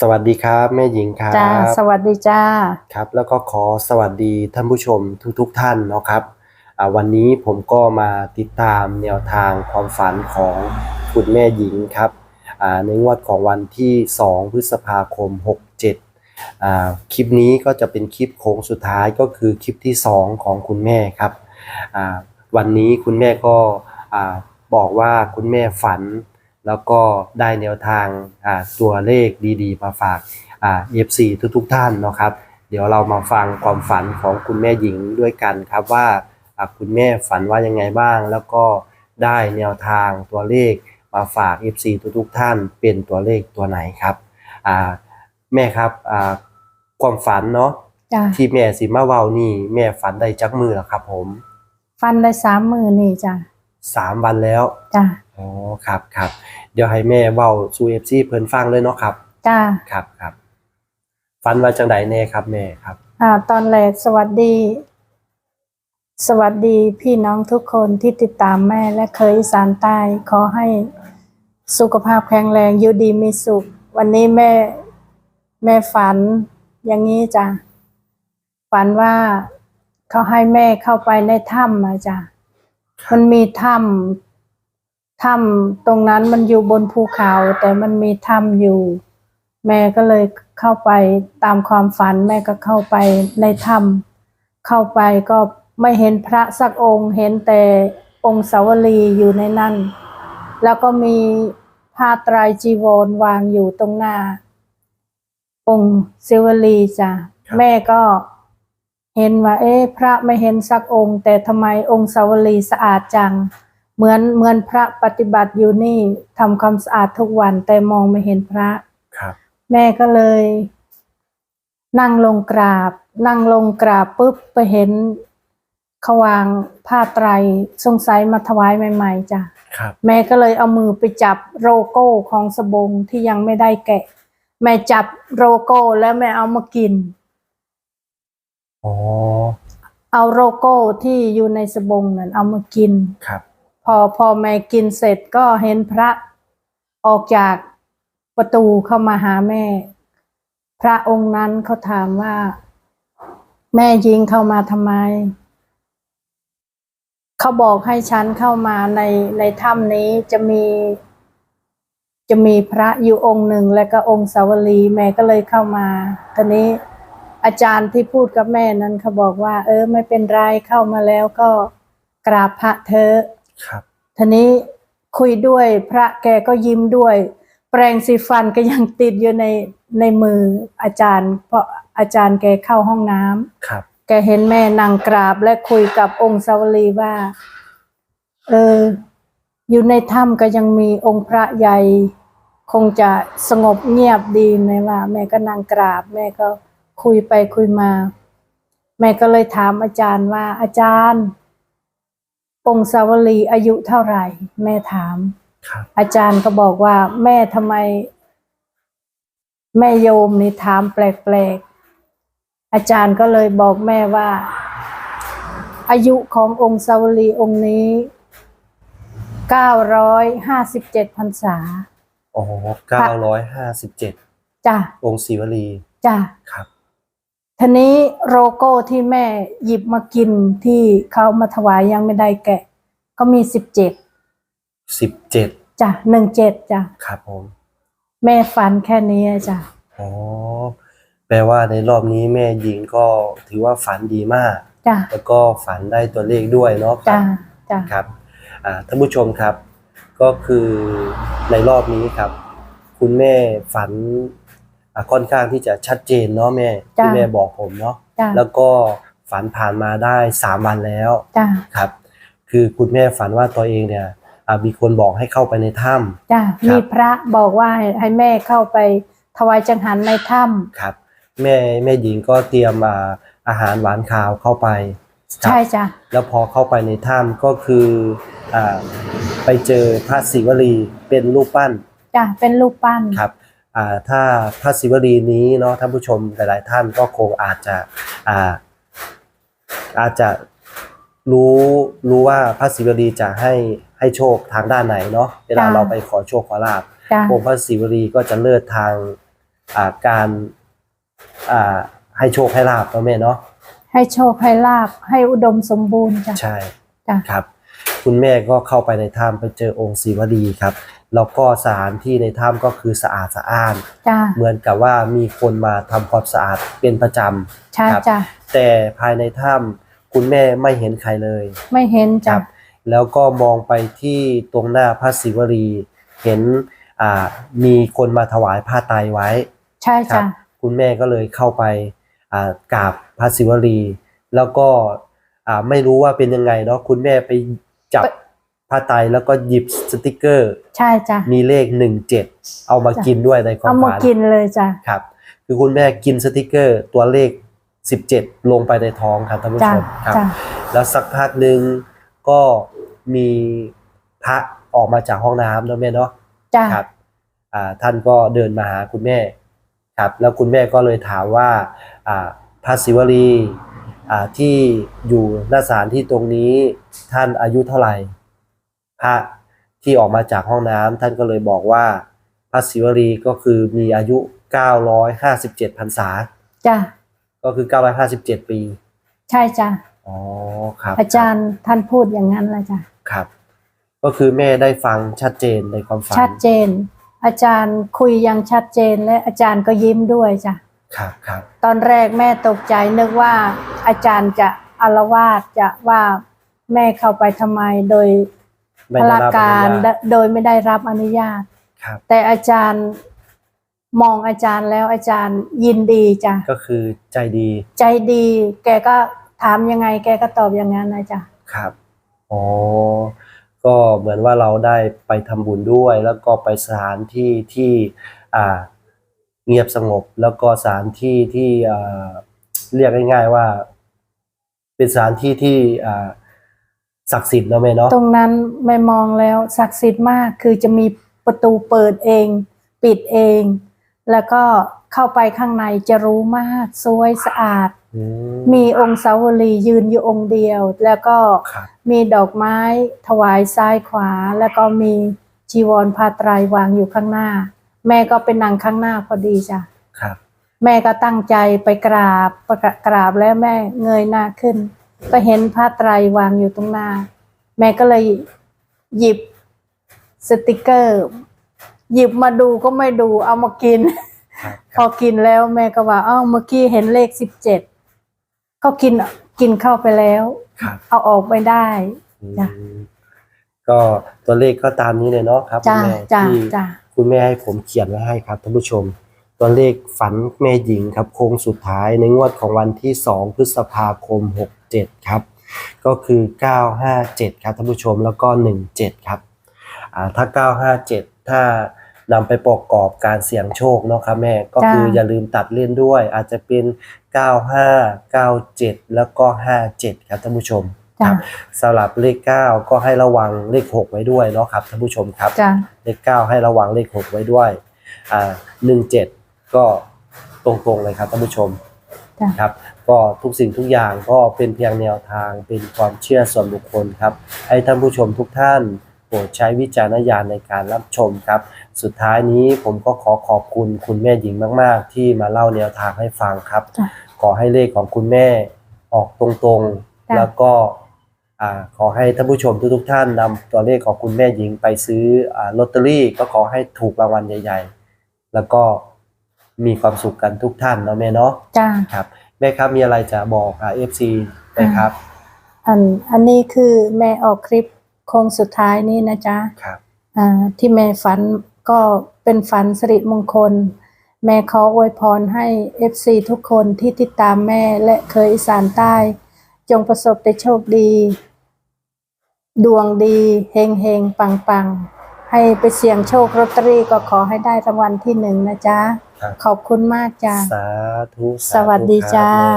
สวัสดีครับ แม่หญิงครับจ้าสวัสดีจ้าครับ แล้วก็ขอสวัสดีท่านผู้ชมทุกๆทท่านเนาะครับอ่าวันนี้ผมก็มาติดตามแนวทางความฝันของคุณแม่หญิงครับอ่าในงวดของวันที่ 2 พฤษภาคม 67อ่าคลิปนี้ก็จะเป็นคลิปโค้งสุดท้ายก็คือคลิปที่ 2 ของคุณแม่ครับอ่าวันนี้คุณแม่ก็อ่าบอกว่าคุณแม่ฝัน แล้วก็ได้แนวทางอ่าตัวเลขดีๆ มาฝากอ่า FC ทุกๆท่านเนาะครับ เดี๋ยวเรามาฟังความฝันของคุณแม่หญิงด้วยกันครับว่าอ่าคุณแม่ฝันว่ายังไงบ้าง แล้วก็ได้แนวทางตัวเลขมาฝาก FC ทุกๆท่านเป็นตัวเลขตัวไหนครับอ่าแม่ครับอ่าความฝันเนาะจ้าที่แม่สิมาเว้านี่ แม่ฝันได้จักมือแล้วครับ ผมฟันได้สามมือนี่จ้าสามวันแล้วจ้า อ๋อครับครับเดี๋ยวให้แม่เว้าสู่ FC เพิ่นฟังเลยเนาะครับ จ้าครับครับฟันว่าจังไดแน่ครับแม่ครับ อ่า ตอนแรกสวัสดี สวัสดีพี่น้องทุกคนที่ติดตามแม่และเคยอีสานใต้ขอให้สุขภาพแข็งแรงอยู่ดีมีสุข วันนี้แม่ แม่ฝัน อย่างนี้จ้ะฝันว่าเขาให้แม่เข้าไปในถ้ำมาจ้ะมันมีถ้ำ ถ้ำตรงนั้นมันอยู่บนภูเขา แต่มันมีถ้ำอยู่ แม่ก็เลยเข้าไปตามความฝันแม่ก็เข้าไปในถ้ำเข้าไปก็ไม่เห็นพระสักองค์ เห็นแต่องค์สาวลีอยู่ในนั้น แล้วก็มีผ้าไตรจีวรวางอยู่ตรงหน้า องค์ศิวลีจ้ะครับแม่ก็เห็นว่า เอ๊ะพระไม่เห็นสักองค์ แต่ทำไมองค์สาวลีสะอาดจัง เหมือนเหมือนพระปฏิบัติอยู่นี่ทำความสะอาดทุกวันแต่มองไม่เห็นพระ ครับ แม่ก็เลย นั่งลงกราบ นั่งลงกราบปุ๊บไปเห็นเขาวางผ้าไตรสงสัยมาถวายใหม่ๆจ้ะครับ แม่ก็เลยเอามือไปจับโรโก้ของสบงที่ยังไม่ได้แกะ แม่จับโรโก้แล้วแม่เอามากิน อ๋อ เอาโรโก้ที่อยู่ในสบงนั้นเอามากิน ครับ พอพอแม่กินเสร็จก็เห็นพระออกจากประตูเข้ามาหาแม่ พระองค์นั้นเขาถามว่า แม่ยิงเข้ามาทำไม เขาบอกให้ฉันเข้ามาในในถ้ำนี้จะมีจะมีพระอยู่องค์หนึ่งและก็องค์สาวลีแม่ก็เลยเข้ามาทีนี้อาจารย์ที่พูดกับแม่นั้นเขาบอกว่า เออ ไม่เป็นไรเข้ามาแล้วก็กราบพระเธอ ครับทีนี้คุยด้วยพระแกก็ยิ้มด้วย แปรงสีฟันก็ยังติดอยู่ในในมืออาจารย์ เพราะอาจารย์แกเข้าห้องน้ำครับ แกเห็นแม่นางกราบและคุยกับองค์สาวลีว่า เออ อยู่ในถ้ำก็ยังมีองค์พระใหญ่ คงจะสงบเงียบดีไหมว่า แม่ก็นางกราบ แม่ก็คุยไปคุยมา แม่ก็เลยถามอาจารย์ว่าอาจารย์อ งค์สาวลีอายุเท่าไหร่ แม่ถาม ครับ อาจารย์ก็บอกว่า แม่ทำไม แม่โยมนี่ถามแปลกๆ อาจารย์ก็เลยบอกแม่ว่า อายุขององค์สาวลีองค์นี้เก้าร้อยห้าสิบเจ็ดพรรษา อ๋อเก้าร้อยห้าสิบเจ็ดจ้ะองค์ศิวลีจ้ะครับ ทีนี้โรโก้ที่แม่หยิบมากินที่เขามาถวายยังไม่ได้แกะ ก็มีสิบเจ็ดสิบเจ็ดจ้ะหนึ่งเจ็ดจ้ะครับผมแม่ฝันแค่นี้จ้ะอ๋อแปลว่าในรอบนี้แม่หญิงก็ถือว่าฝันดีมาก จ้ะแล้วก็ฝันได้ตัวเลขด้วยเนาะครัจ้ะบจ้ะครับอ่าท่านผู้ชมครับ ก็คือในรอบนี้ครับ คุณแม่ฝันอ่า ค่อนข้างที่จะชัดเจนเนาะแม่ที่แม่บอกผมเนาะจ้ะแล้วก็ฝันผ่านมาได้สามวันแล้วจ้ะครับ คือคุณแม่ฝันว่าตัวเองเนี่ยอ่ามีคนบอกให้เข้าไปในถ้จ้ะครับมีพระบอกว่าให้ให้แม่เข้าไปถวายจังหันในถ้ำครับ แม่แม่หญิงก็เตรียมอ่าอาหารหวานคาวเข้าไปำใช่จ้ะแล้วพอเข้าไปในถ้ำก็คืออ่าไปเจอพระศิวลีเป็นรูปปั้นจ้ะเป็นรูปปั้นครับอ่า ถ้าพระศิวลีนี้เนาะท่านผู้ชมหลาย ๆ ท่านก็คงอาจจะอ่าอาจจะรู้รู้ว่าพระศิวลีจะให้ให้โชคทางด้านไหนเนาะเวลาจ้ะเราไปขอโชคขอลาบจ้ะองค์พระศิวลีก็จะเลิศทางอ่าการอ่าให้โชคให้ลาบเนาะแม่เนาะให้โชคให้ลาบให้อุดมสมบูรณ์จ้ะใช่จ้ะครับ คุณแม่ก็เข้าไปในถ้ำไปเจอองค์ศิวลีครับ แล้วก็สถานที่ในถ้ำก็คือสะอาดสะอ้าน จ้ะเหมือนกับว่ามีคนมาทำความสะอาดเป็นประจใช่ครับจ้ะำแต่ภายในถ้ำคุณแม่ไม่เห็นใครเลยไม่เห็นคจ้ะรับ แล้วก็มองไปที่ตรงหน้าพระศิวลีเห็นอ่ามีคนมาถวายผ้าไตรไว้ ใช่ครัจ้ะบคุณแม่ก็เลยเข้าไปอ่ากราบพระศิวลี แล้วก็อ่าไม่รู้ว่าเป็นยังไงเนาะคุณแม่ไปจับ ผ้าไตรแล้วก็หยิบสติกเกอร์ ใช่จ้ะ มีเลขหนึ่งเจ็ดเอามาจ้ะกินด้วยในควาเอามมาฝันกินเลยจ้ะ ครับ คือคุณแม่กินสติกเกอร์ตัวเลขสิบเจ็ดลงไปในท้องครับท่านผู้จ้ะชมครับ จ้ะ แล้วสักพักหนึ่งก็มีพระออกมาจากห้องน้ำเนาะแม่เนาะ จ้ะ ครับอ่าท่านก็เดินมาหาคุณแม่ครับแล้วคุณแม่ก็เลยถามว่าอ่าพระศิวลีอ่าที่อยู่หน้าศาลที่ตรงนี้ท่านอายุเท่าไหร่ พระที่ออกมาจากห้องน้ำท่านก็เลยบอกว่าพระศิวลีก็คือมีอายุ 957พรรษาจ้ะก็คือ 957 ปี ใช่จ้ะอ๋อครับ อาจารย์ท่านพูดอย่างนั้นเลยจ้ะครับ ก็คือแม่ได้ฟังชัดเจนในความฝันชัดเจน อาจารย์คุยอยังชัดเจนและอาจารย์ก็ยิ้มด้วยจ้ะครับครับตอนแรกแม่ตกใจนึกว่าอาจารย์จะอารวาสจะว่าแม่เข้าไปทำไมโดยไม่ พได้ละรับการอนุญาตโดยไม่ได้รับอนุญาตครับแต่อาจารย์มองอาจารย์แล้วอาจารย์ยินดีจ้ะก็คือใจดี ใจดี แกก็ถามยังไง แกก็ตอบอย่างนั้นนะจ๊ะครับอ๋อก็เหมือนว่าเราได้ไปทำบุญด้วย แล้วก็ไปสถานที่ที่อ่าเงียบสงบ แล้วก็สถานที่ที่อ่าเรียกง่ายๆว่า เป็นสถานที่ที่อ่า ศักดิ์สิทธิ์เนาะแม่เนาะตรงนั้นไม่มองแล้วศักดิ์สิทธิ์มากคือจะมีประตูเปิดเอง ปิดเอง แล้วก็เข้าไปข้างในจะรู้มากสวยสะอาด อืมีองค์สาวลียืนอยู่องค์เดียว แล้วก็ครับ มีดอกไม้ถวายซ้ายขวา แล้วก็มีจีวรผ้าไตรายวางอยู่ข้างหน้า แม่ก็เป็นนางข้างหน้าพอดีจ้ะ ครับ แม่ก็ตั้งใจไปกราบประกะกราบแล้วแม่เงยหน้าขึ้น ก็เห็นผ้าไตรายวางอยู่ตรงหน้า แม่ก็เลยหยิบสติกเกอร์ หยิบมาดูก็ไม่ดูเอามากินครับพอกินแล้วแม่ก็ว่าอ้าวเมื่อกี้เห็นเลขสิบเจ็ดก็กินกินเข้าไปแล้วครับเอาออกไม่ได้จ้ะอืมก็ตัวเลขก็ตามนี้เลยเนาะครับคุจ้าณแม่จ้าที่จ้าคุณแม่ให้ผมเขียนไว้ให้ครับท่านผู้ชม ตัวเลขฝันแม่หญิงครับโค้งสุดท้ายในงวดของวันที่ 2 พฤษภาคม 67ครับก็คือ 957 ครับท่านผู้ชมแล้วก็ 17 ครับอ่าถ้า 957 ถ้านำไปประกอบการเสี่ยงโชคเนาะครับแม่ก็คืออย่าลืมตัดเล่นด้วย อาจจะเป็น 95 97 แล้วก็ 57 ครับท่านผู้ชมคจ้ารับสำหรับเลข 9 ก็ให้ระวังเลข 6 ไว้ด้วยเนาะครับท่านผู้ชมครับจ้าเลข 9 ให้ระวังเลข 6 ไว้ด้วยอ่า17 ก็ตรงๆเลยครับท่านผู้ชมจ้าครับ ก็ทุกสิ่งทุกอย่างก็เป็นเพียงแนวทางเป็นความเชื่อส่วนบุคคลครับ ให้ท่านผู้ชมทุกท่านโปรดใช้วิจารณญาณในการรับชมครับ สุดท้ายนี้ผมก็ขอขอบคุณคุณแม่หญิงมาก ๆ ที่มาเล่าแนวทางให้ฟังครับ จ้ะ ขอให้เลขของคุณแม่ออกตรงๆ จ้ะ แล้วก็อ่าขอให้ท่านผู้ชมทุกๆท่านนำตัวเลขของคุณแม่หญิงไปซื้ออ่าลอตเตอรี่ ก็ขอให้ถูกรางวัลใหญ่ ๆ แล้วก็มีความสุขกันทุกท่านเนาะแม่เนาะ จ้า ครับ แม่ครับมีอะไรจะบอกอ่าเอฟซีไหมครับ อันอันนี้คือแม่ออกคลิปโค้งสุดท้ายนี้นะจ๊ะครับอ่าที่แม่ฝันก็เป็นฝันสิริมงคล แม่ขออวยพรให้ FC ทุกคนที่ติดตามแม่และเคยอีสานใต้ จงประสบแต่โชคดี ดวงดีเฮงเฮงปังปังให้ไปเสี่ยงโชคลอตเตอรี่ก็ขอให้ได้รางวัลที่หนึ่งนะจ๊ะครับ ขอบคุณมากจ้ะสาธุาธุ สวัสดีครับจ้าแม่